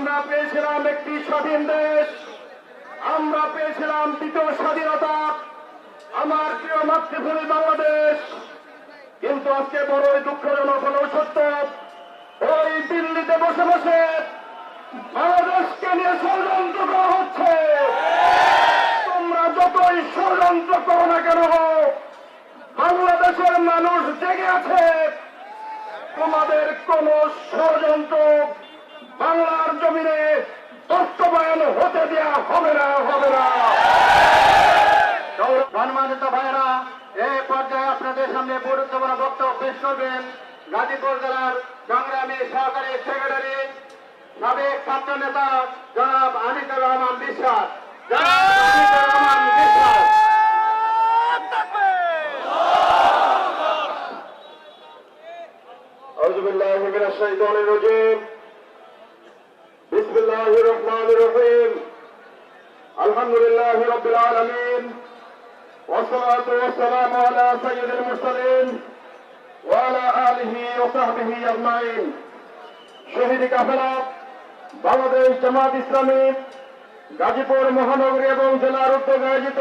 আমরা পেয়েছিলাম একটি স্বাধীন দেশ। আমরা পেয়েছিলাম দ্বিতীয় স্বাধীনতা। আমার প্রিয় মাতৃভূমি বাংলাদেশ। কিন্তু আজকে বড়ই দুঃখজনক হলেও সত্য। ওই দিল্লিতে বসে বসে বাংলাদেশকে নিয়ে ষড়যন্ত্র করা হচ্ছে। তোমরা যতই ষড়যন্ত্র করো না কেন, বাংলাদেশের মানুষ জেগে আছে। তোমাদের কোন ষড়যন্ত্র বাংলার জমিনে বাস্তবায়ন হতে দেয়া হবে না হবে না সম্মানিত ভাইরা এই পর্যায়ে আপনাদের সামনে গুরুত্বপূর্ণ বক্তব্য পেশ করবেন গাজীপুর জেলার সংগ্রামী সহকারী সেক্রেটারি সাবেক ছাত্র নেতা জনাব আনিকুর রহমান বিশ্বাস জনাব আনিকুর রহমান বিশ্বাস أعوذ بالله من الشيطان الرجيم بسم الله الرحمن الرحيم الحمد لله رب العالمين والصلاة والسلام على سيد المرسلين وعلى آله وصحبه أجمعين শহীদ কাফেলা বাংলাদেশ জামাত ইসলামী গাজীপুর মহানগরী এবং জেলার উদ্যোগে আয়োজিত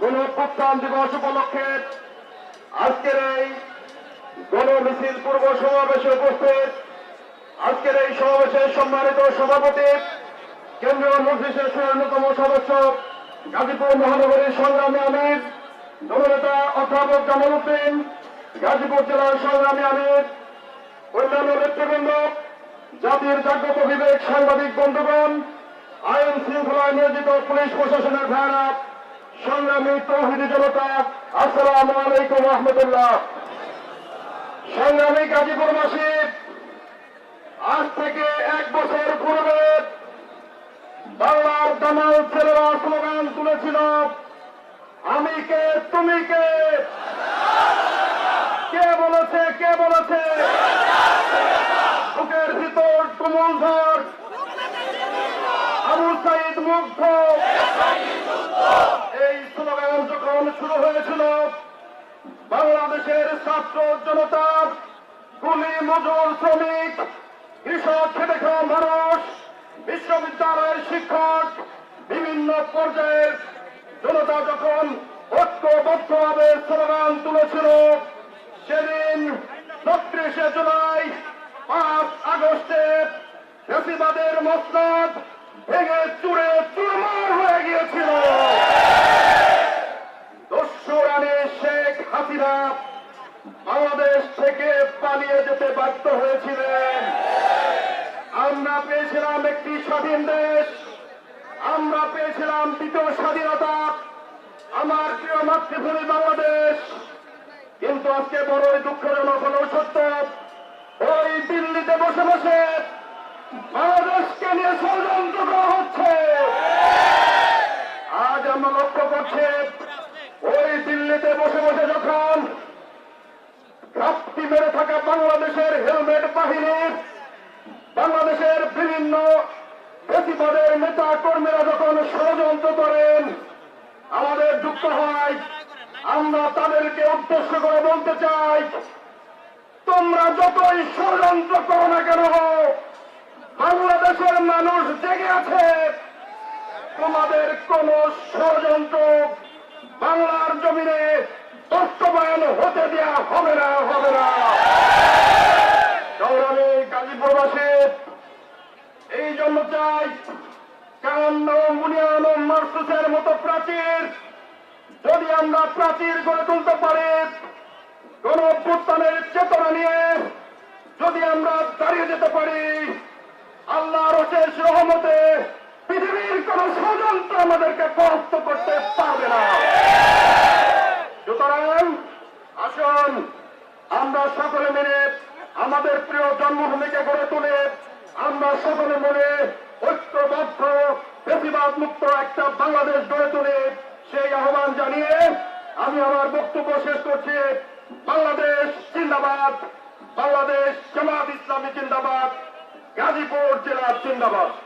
গণপ্রত্যান দিবস উপলক্ষে আজকের এই গণ মিছিল পূর্ব সমাবেশে উপস্থিত আজকের এই সমাবেশের সম্মানিত সভাপতি, কেন্দ্রীয় মন্ত্রিসের অন্যতম সদস্য, গাজীপুর মহানগরীর সংগ্রামী আমির, দলনেতা অধ্যাপক জামাল উদ্দিন, গাজীপুর জেলার সংগ্রামী আমির, অন্যান্য নেতৃবৃন্দ, জাতির জাগ্রত বিবেক সাংবাদিক বন্ধুগণ, আইন শৃঙ্খলায় নিয়োজিত পুলিশ প্রশাসনের ভাইরা, সংগ্রামী তৌহিদি জনতা, আসসালামু আলাইকুম রহমতুল্লাহ। সংগ্রামী গাজীপুরবাসী আজ থেকে এক বছর পূর্বে বাংলার দামাল ছেলেরা স্লোগান তুলেছিল, আমি কে, তুমি কে? কে বলেছে কে বলেছে? বুকের ভিতর তুমুল ধর। আবু সাইদ মুগ্ধ। এই স্লোগান যখন শুরু হয়েছিল, বাংলাদেশের ছাত্র জনতা কুলি মজুর শ্রমিক কৃষক খেটে খাওয়া মানুষ, বিশ্ববিদ্যালয়ের শিক্ষক, বিভিন্ন পর্যায়ের জনতা যখন ঐক্যবদ্ধভাবে স্লোগান তুলেছিল, সেদিন ছত্রিশে জুলাই, পাঁচ আগস্টে ফেসিবাদের মসনদ ভেঙে চুড়ে চুরমার হয়ে গিয়েছিল। শেখ হাসিনা বাংলাদেশ থেকে পালিয়ে যেতে বাধ্য হয়েছিলেন। আমরা পেয়েছিলাম একটি স্বাধীন দেশ। আমরা পেয়েছিলাম দ্বিতীয় স্বাধীনতা। আমার প্রিয় মাতৃভূমি বাংলাদেশ। কিন্তু আজকে বড়ই দুঃখজনক হলেও সত্য। ওই দিল্লিতে বসে বসে বাংলাদেশকে নিয়ে ষড়যন্ত্র করা হচ্ছে। আজ আমরা লক্ষ্য করছি, ওই দিল্লিতে বসে বসে যখন ঘাপটি মেরে থাকা বাংলাদেশের হেলমেট বাহিনীর বাংলাদেশের বিভিন্ন বেশিপদের নেতা কর্মীরা যখন ষড়যন্ত্র করেন, আমাদের দুঃখ হয়। আমরা তাদেরকে উদ্দেশ্য করে বলতে চাই, তোমরা যতই ষড়যন্ত্র করো না কেন, বাংলাদেশের মানুষ জেগে আছে। তোমাদের কোন ষড়যন্ত্র বাংলার জমিনে বাস্তবায়ন হতে দেয়া হবে না হবে না গৌরবে গাজীপুরবাসী এই জন্য চাই। কান্ন মুনিয়ান মার্সুসের মতো প্রাচীর, যদি আমরা প্রাচীর গড়ে তুলতে পারি, কোন অভ্যুত্থানের চেতনা নিয়ে যদি আমরা দাঁড়িয়ে যেতে পারি, আল্লাহর শেষ রহমতে পৃথিবীর কোন ষড়যন্ত্র আমাদেরকে পরাস্ত করতে পারবে না। সুতরাং আসুন, আমরা সকলে মিলে আমাদের প্রিয় জন্মভূমিকে গড়ে তুলে। আমরা সকলে মনে ঐক্যবদ্ধ প্রতিবাদ মুক্ত একটা বাংলাদেশ গড়ে তুলে। সেই আহ্বান জানিয়ে আমি আমার বক্তব্য শেষ করছি। বাংলাদেশ জিন্দাবাদ। বাংলাদেশ জামাত ইসলামী জিন্দাবাদ। গাজীপুর জেলার জিন্দাবাদ।